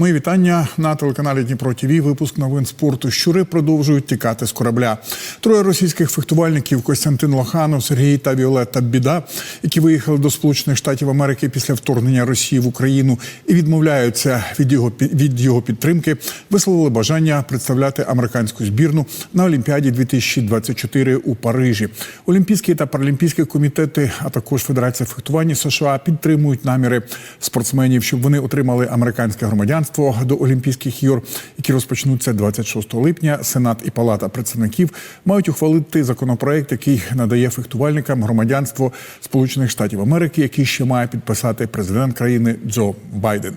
Мої вітання на телеканалі Дніпро ТВ. Випуск новин спорту. Щури продовжують тікати з корабля. Троє російських фехтувальників Костянтин Лоханов, Сергій та Віолетта Біда, які виїхали до Сполучених Штатів Америки після вторгнення Росії в Україну і відмовляються від його від його підтримки, висловили бажання представляти американську збірну на Олімпіаді 2024 у Парижі. Олімпійські та паралімпійські комітети, а також Федерація фехтування США підтримують наміри спортсменів, щоб вони отримали американське громадянство до Олімпійських ігор, які розпочнуться 26 липня. Сенат і Палата представників мають ухвалити законопроект, який надає фехтувальникам громадянство Сполучених Штатів Америки, який ще має підписати президент країни Джо Байден.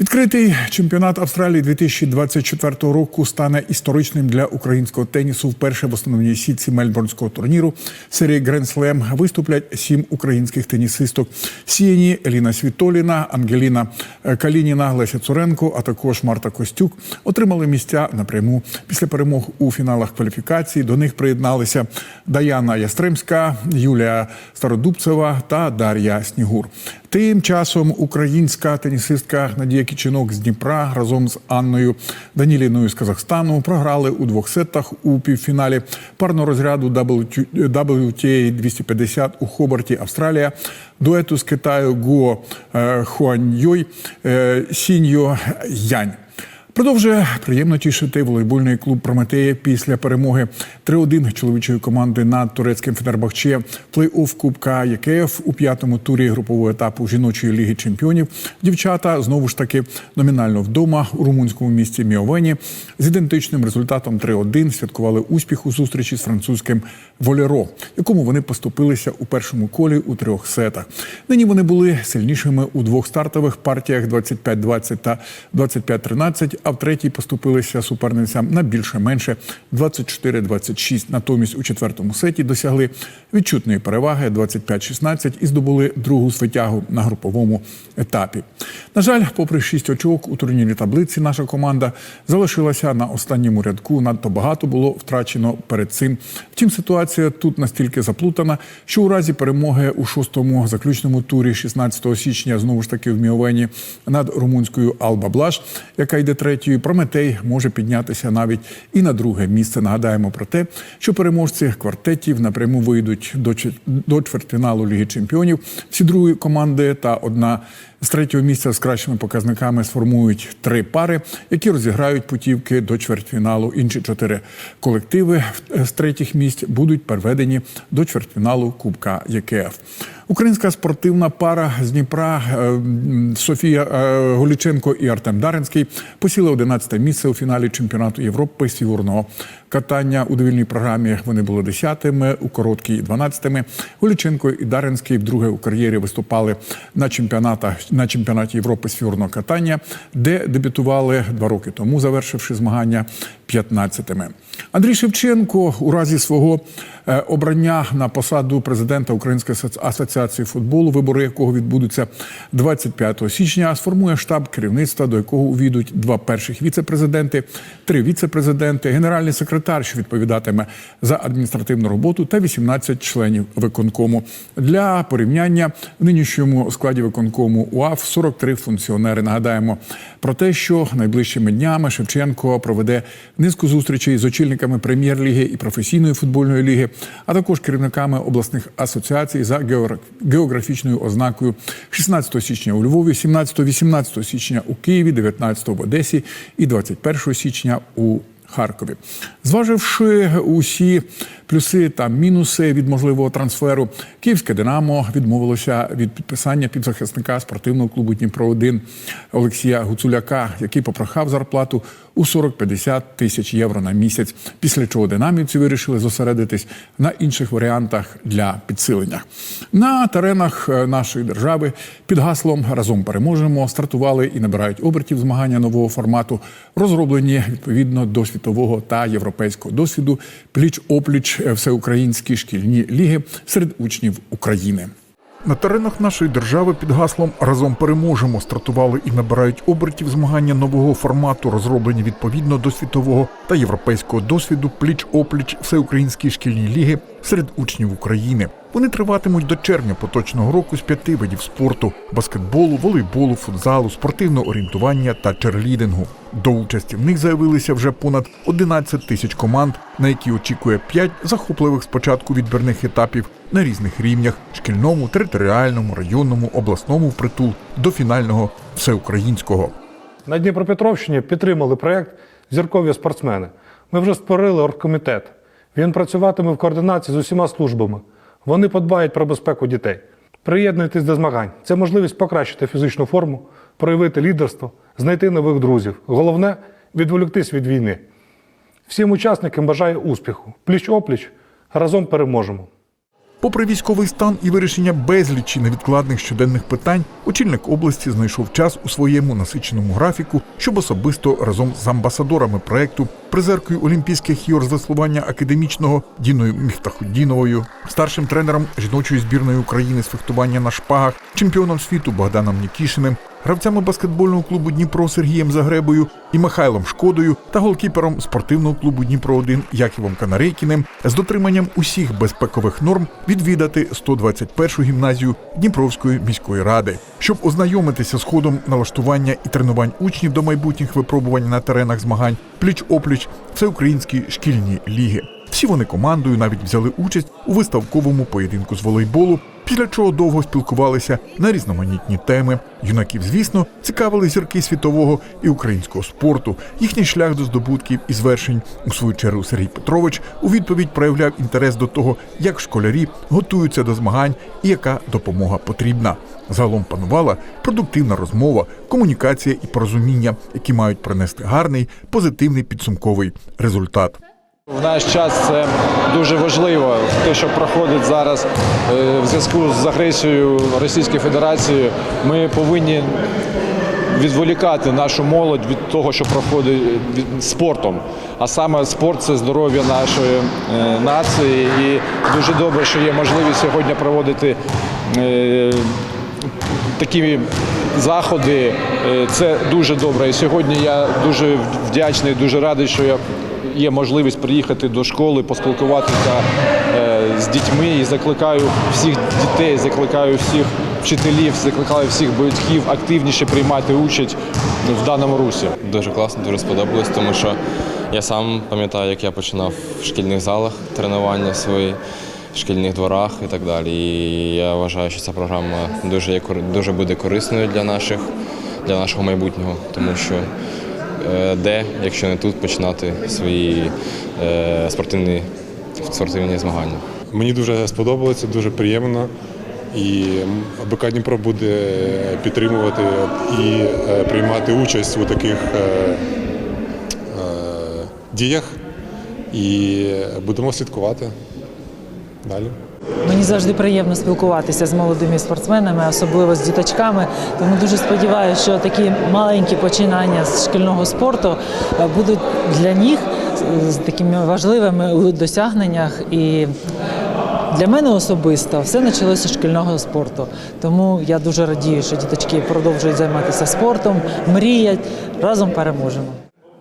Відкритий чемпіонат Австралії 2024 року стане історичним для українського тенісу. Вперше в основній сітці мельбурнського турніру серії Grand Slam виступлять сім українських тенісисток: Сіяні, Еліна Світоліна, Ангеліна Калініна, Леся Цуренко, а також Марта Костюк отримали місця напряму. Після перемог у фіналах кваліфікації до них приєдналися Даяна Ястремська, Юлія Стародубцева та Дар'я Снігур. Тим часом українська тенісистка Надія Кічинок з Дніпра разом з Анною Даніліною з Казахстану програли у двох сетах у півфіналі парного розряду WTA 250 у Хобарті, Австралія. Дуету з Китаю Гуо Хуаньйой Сіньо Янь. Продовжує приємно тішити волейбольний клуб Прометея після перемоги 3-1 чоловічої команди над турецьким Фенербахче плей-офф Кубка ЄКФ у п'ятому турі групового етапу жіночої ліги чемпіонів. Дівчата знову ж таки номінально вдома у румунському місті Міовені з ідентичним результатом 3-1 святкували успіх у зустрічі з французьким Волеро, якому вони поступилися у першому колі у трьох сетах. Нині вони були сильнішими у двох стартових партіях 25-20 та 25-13, а в третій поступилися суперницям на більше-менше 24-26. Натомість у четвертому сеті досягли відчутної переваги 25-16 і здобули другу свитягу на груповому етапі. На жаль, попри шість очок у турнірній таблиці, наша команда залишилася на останньому рядку. Надто багато було втрачено перед цим. Втім, ситуація тут настільки заплутана, що у разі перемоги у шостому заключному турі 16 січня знову ж таки в Міовені над румунською Алба Блаш, яка йде третьою, Прометей може піднятися навіть і на друге місце. Нагадаємо про те, що переможці квартетів напряму вийдуть до чвертьфіналу Ліги Чемпіонів. Всі другі команди та одна з третього місця з кращими показниками сформують три пари, які розіграють путівки до чвертьфіналу. Інші чотири колективи з третіх місць будуть переведені до чвертьфіналу Кубка ЄКФ. Українська спортивна пара з Дніпра Софія Голіченко і Артем Даринський посіли 11 місце у фіналі чемпіонату Європи з фігурного катання у довільній програмі. Вони були 10-ми, у короткій 12-ми. Голіченко і Даринський вдруге у кар'єрі виступали на чемпіонатах на чемпіонаті Європи з фігурного катання, де дебютували два роки тому, завершивши змагання 15-ми. Андрій Шевченко у разі свого обрання на посаду президента Української асоціації футболу, вибори якого відбудуться 25 січня, сформує штаб керівництва, до якого увійдуть два перших віце-президенти, три віце-президенти, генеральний секретар, що відповідатиме за адміністративну роботу, та 18 членів виконкому. Для порівняння в нинішньому складі виконкому УАФ 43 функціонери. Нагадаємо про те, що найближчими днями Шевченко проведе низку зустрічей з очільниками прем'єр-ліги і професійної футбольної ліги, а також керівниками обласних асоціацій за географічною ознакою. 16 січня у Львові, 17-18 січня у Києві, 19 в Одесі і 21 січня у Харкові, зваживши усі плюси та мінуси від можливого трансферу, київське Динамо відмовилося від підписання півзахисника спортивного клубу Дніпро 1 Олексія Гуцуляка, який попрохав зарплату у 40-50 тисяч євро на місяць. Після чого динамівці вирішили зосередитись на інших варіантах для підсилення. На теренах нашої держави під гаслом разом переможемо стартували і набирають обертів змагання нового формату, розроблені відповідно до світового та європейського досвіду, пліч опліч всеукраїнські шкільні ліги серед учнів України. На теренах нашої держави під гаслом разом переможемо стартували і набирають обертів змагання нового формату, розроблені відповідно до світового та європейського досвіду, пліч опліч всеукраїнські шкільні ліги серед учнів України. Вони триватимуть до червня поточного року з п'яти видів спорту: баскетболу, волейболу, футзалу, спортивного орієнтування та черлідингу. До участі в них заявилися вже понад 11 тисяч команд, на які очікує 5 захопливих спочатку відбірних етапів на різних рівнях: шкільному, територіальному, районному, обласному впритул до фінального всеукраїнського. На Дніпропетровщині підтримали проєкт Зіркові спортсмени. Ми вже створили оргкомітет. Він працюватиме в координації з усіма службами. Вони подбають про безпеку дітей. Приєднуйтесь до змагань. Це можливість покращити фізичну форму, проявити лідерство, знайти нових друзів. Головне відволіктись від війни. Всім учасникам бажаю успіху. Пліч опліч разом переможемо. Попри військовий стан і вирішення безлічі невідкладних щоденних питань, очільник області знайшов час у своєму насиченому графіку, щоб особисто разом з амбасадорами проекту, призеркою Олімпійських ігор з веслування академічного Діною Міфтахудіновою, старшим тренером жіночої збірної України з фехтування на шпагах, чемпіоном світу Богданом Нікішиним, гравцями баскетбольного клубу Дніпро Сергієм Загребою і Михайлом Шкодою та голкіпером спортивного клубу Дніпро 1 Яківом Канарейкіним з дотриманням усіх безпекових норм відвідати 121-ю гімназію Дніпровської міської ради, щоб ознайомитися з ходом налаштування і тренувань учнів до майбутніх випробувань на теренах змагань пліч опліч всеукраїнські шкільні ліги. Всі вони командою навіть взяли участь у виставковому поєдинку з волейболу, після чого довго спілкувалися на різноманітні теми. Юнаків, звісно, цікавили зірки світового і українського спорту, їхній шлях до здобутків і звершень. У свою чергу Сергій Петрович у відповідь проявляв інтерес до того, як школярі готуються до змагань і яка допомога потрібна. Загалом панувала продуктивна розмова, комунікація і порозуміння, які мають принести гарний позитивний підсумковий результат. В наш час це дуже важливо, те, що проходить зараз е, в зв'язку з агресією Російської Федерації. Ми повинні відволікати нашу молодь від того, що проходить спортом. А саме спорт це здоров'я нашої е, нації. І дуже добре, що є можливість сьогодні проводити. е, Такі заходи це дуже добре. І сьогодні я дуже вдячний, дуже радий, що я є можливість приїхати до школи, поспілкуватися е, з дітьми і закликаю всіх дітей, закликаю всіх вчителів, закликаю всіх батьків активніше приймати участь в даному русі. Дуже класно, дуже сподобалось, тому що я сам пам'ятаю, як я починав в шкільних залах тренування свої, в шкільних дворах і так далі. І я вважаю, що ця програма дуже, дуже буде корисною для наших, для нашого майбутнього, тому що де, якщо не тут, починати свої е, спортивні, спортивні змагання. Мені дуже сподобалося, дуже приємно. І БК Дніпро буде підтримувати і е, приймати участь у таких е, е, діях. І будемо слідкувати далі. Мені завжди приємно спілкуватися з молодими спортсменами, особливо з діточками. Тому дуже сподіваюся, що такі маленькі починання з шкільного спорту е, будуть для них е, такими важливими у досягненнях. І для мене особисто все почалося з шкільного спорту. Тому я дуже радію, що діточки продовжують займатися спортом, мріять разом переможемо.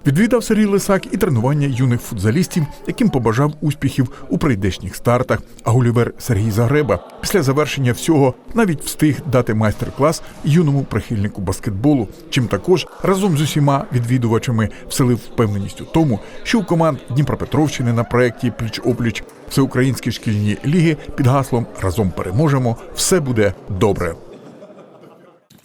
Відвідав Сергій Лисак і тренування юних футзалістів, яким побажав успіхів у прийдешніх стартах. А гулівер Сергій Загреба після завершення всього навіть встиг дати майстер-клас юному прихильнику баскетболу, чим також разом з усіма відвідувачами вселив впевненість у тому, що у команд Дніпропетровщини на проєкті Пліч опліч всеукраїнські шкільні ліги під гаслом Разом переможемо все буде добре.